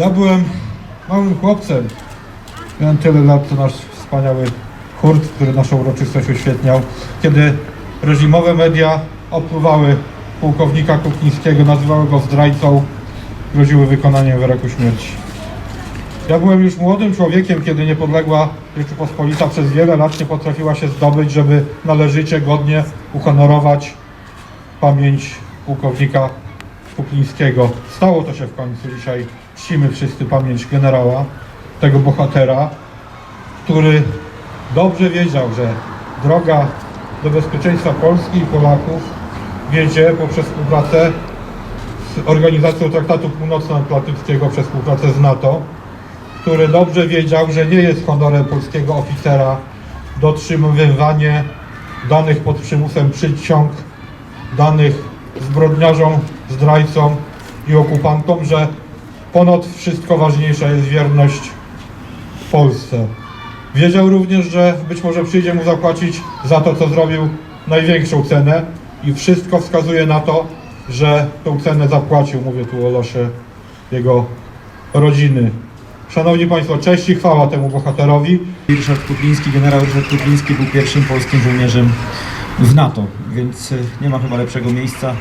Ja byłem małym chłopcem. Miałem tyle lat, co nasz wspaniały hurt, który naszą uroczystość uświetniał, kiedy reżimowe media opluwały pułkownika Kuklińskiego, nazywały go zdrajcą, groziły wykonaniem wyroku śmierci. Ja byłem już młodym człowiekiem, kiedy niepodległa Rzeczypospolita przez wiele lat nie potrafiła się zdobyć, żeby należycie, godnie uhonorować pamięć pułkownika Kuklińskiego. Stało to się w końcu. Dzisiaj czcimy wszyscy pamięć generała, tego bohatera, który dobrze wiedział, że droga do bezpieczeństwa Polski i Polaków wiedzie poprzez współpracę z Organizacją Traktatu Północnoatlantyckiego, przez współpracę z NATO, który dobrze wiedział, że nie jest honorem polskiego oficera dotrzymywanie danych pod przymusem przysiąg, danych zbrodniarzom, zdrajcom i okupantom, że ponad wszystko ważniejsza jest wierność Polsce. Wiedział również, że być może przyjdzie mu zapłacić za to, co zrobił, największą cenę i wszystko wskazuje na to, że tą cenę zapłacił. Mówię tu o losie jego rodziny. Szanowni Państwo, cześć i chwała temu bohaterowi. Ryszard Kukliński, generał Ryszard Kukliński był pierwszym polskim żołnierzem w NATO, więc y, nie ma chyba lepszego miejsca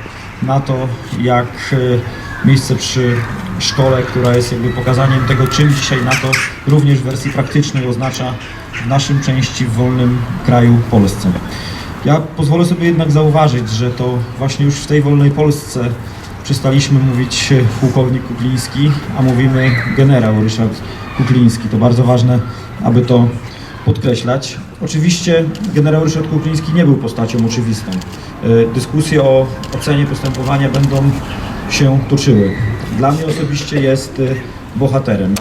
na to, jak y, miejsce przy szkole, która jest jakby pokazaniem tego, czym dzisiaj NATO również w wersji praktycznej oznacza w naszym części w wolnym kraju Polsce. Ja pozwolę sobie jednak zauważyć, że to właśnie już w tej wolnej Polsce przestaliśmy mówić y, pułkownik Kukliński, a mówimy generał Ryszard Kukliński. To bardzo ważne, aby to podkreślać. Oczywiście generał Ryszard Kukliński nie był postacią oczywistą. Y, Dyskusje o ocenie postępowania będą się toczyły. Dla mnie osobiście jest y, bohaterem.